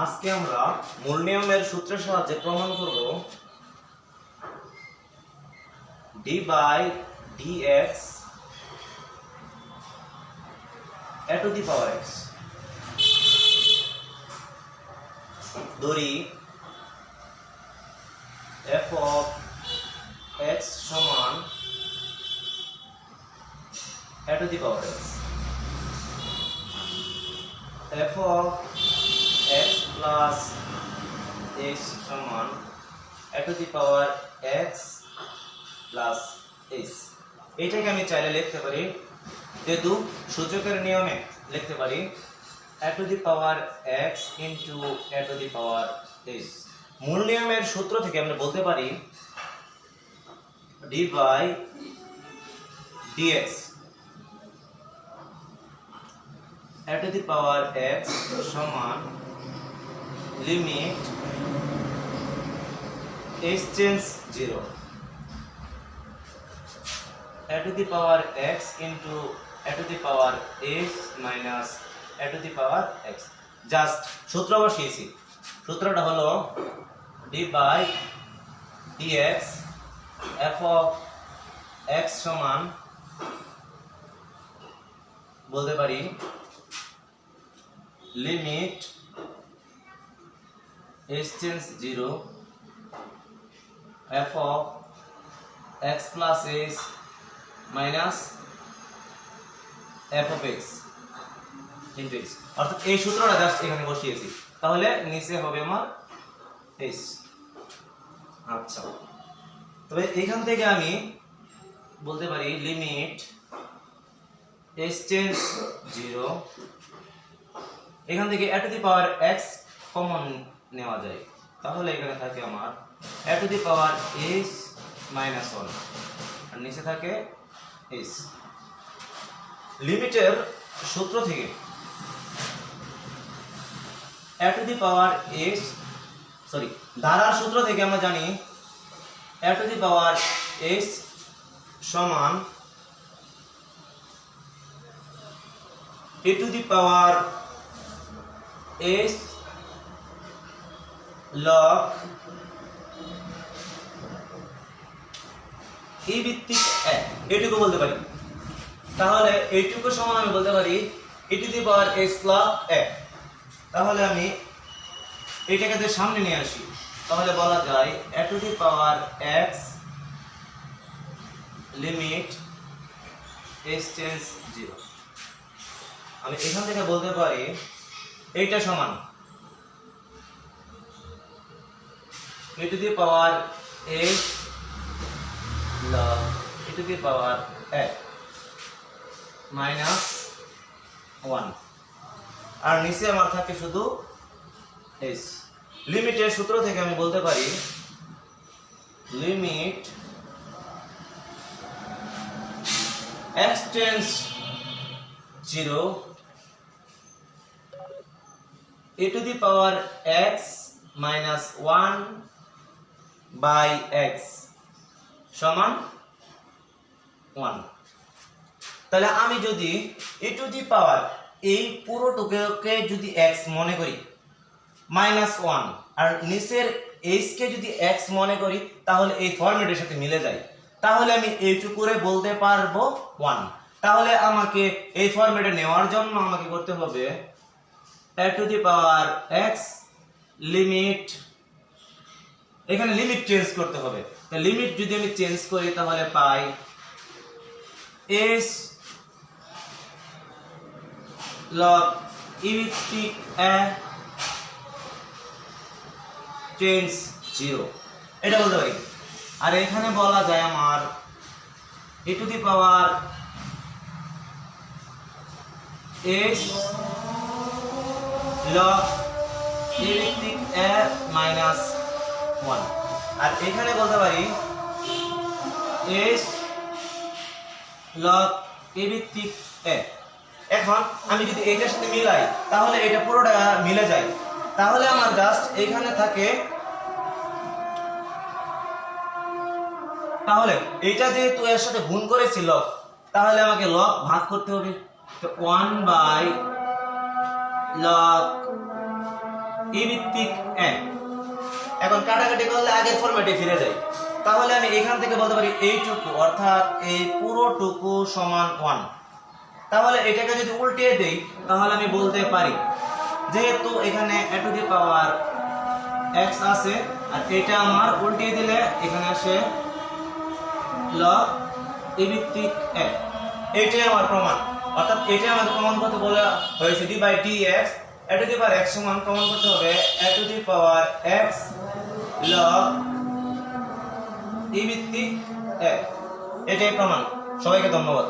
আজকে আমরা মূল নিয়মের সূত্রের সাহায্যে প্রমাণ করব D by D X A to the power X ধরি এফ অফ এক্স সমান A to the power X F of plus X সমান A to the power X plus X এটাকে আমি চাইলে লিখতে পারি, যেহেতু সূচকের নিয়মে লিখতে পারি A to the power X into A to the power X মূল নিয়মের সূত্র থেকে আমরা বলতে পারি D by DX A to the power X সমান limit X change zero A to the power X into A to the power X minus A to the power X just সূত্র বসিয়েছি। সূত্রটা হলো D by DX F of X সমান, বলতে পারি limit X change zero F of X plus X minus F of X into X অর্থাৎ এই সূত্রটা জাস্ট এখানে বসিয়েছি। তাহলে নিচে হবে আমার এক্স আচ্ছা। তবে এখান থেকে আমি বলতে পারি লিমিট এক্স চেঞ্জ জিরো এখান থেকে A to the power X common নেওয়া যায়। তাহলে এখানে থাকে আমার A to the power S minus one. আর নিচে থাকে এস। লিমিটের সূত্র থেকে A to the power S, sorry, ধারার সূত্র থেকে আমরা জানি এ টু দি পাওয়ার এস সমান A to the power X log এই ভিত্তিক এক এটুকু বলতে পারি। তাহলে এইটুকু সমান আমি বলতে পারি e to the power X plus এক। তাহলে আমি এইটাকে দিয়ে সামনে নিয়ে আসি, তাহলে বলা যায় A to the power X limit X change zero আমি এখান থেকে বলতে পারি, এইটা সমান। E to the power X log e to the power f minus one. আর নিচে আমার থাকে শুধু এস। লিমিটের সূত্র থেকে আমি বলতে পারি, limit X tends zero A to the power X minus one by X সমান ওয়ান। তাহলে আমি যদি এ টু দি পাওয়ার এই পুরোটুকুকে যদি এক্স মনে করি, মাইনাস ওয়ান, আর নিচের এইচকে যদি এক্স মনে করি, তাহলে এই ফর্মেটের সাথে মিলে যায়। তাহলে আমি এইটুকুরে বলতে পারব ওয়ান। তাহলে আমাকে এই ফর্মেটে নেওয়ার জন্য আমাকে করতে হবে A to the power X limit এখানে লিমিট চেঞ্জ করতে হবে। লিমিট যদি আমি চেঞ্জ করি, তাহলে পাই এস লগ ইভিত্তিক চেঞ্জ জিরো এটা বলতে পারি আর এখানে বলা যায় আমার e to the power S log A minus one আর এখানে বলতে পারি এস লগ এ ভিত্তিক এ এখন আমি যদি এটার সাথে মিলাই, তাহলে এটা পুরোটা মিলে যায়। তাহলে আমার জাস্ট এখানে থাকে, তাহলে এটা যেহেতু এর সাথে গুণ করেছিল তাহলে আমাকে লগ ভাগ করতে হবে। তো ওয়ান বাই লগ ই ভিত্তিক এক এখন কাটাকাটি করলে আগের ফরম্যাটে ফিরে যাই। তাহলে আমি এখান থেকে বলতে পারি এইটুকু, অর্থাৎ এই পুরোটুকু সমান ওয়ান তাহলে এটাকে যদি উল্টিয়ে দেই, তাহলে আমি বলতে পারি, যেহেতু এখানে এ টু দি পাওয়ার এক্স আছে, আর এটা আমার উল্টিয়ে দিলে এখানে আসে লগ ই ভিত্তিক এক এইটাই আমার প্রমাণ। অর্থাৎ এটাই আমাদের প্রমাণ করতে বলা হয়েছে D by D X A to the power X সমান প্রমাণ করতে হবে এ দি পাওয়ার এক্স লগ ই ভিত্তিক এক এটাই প্রমাণ সবাইকে ধন্যবাদ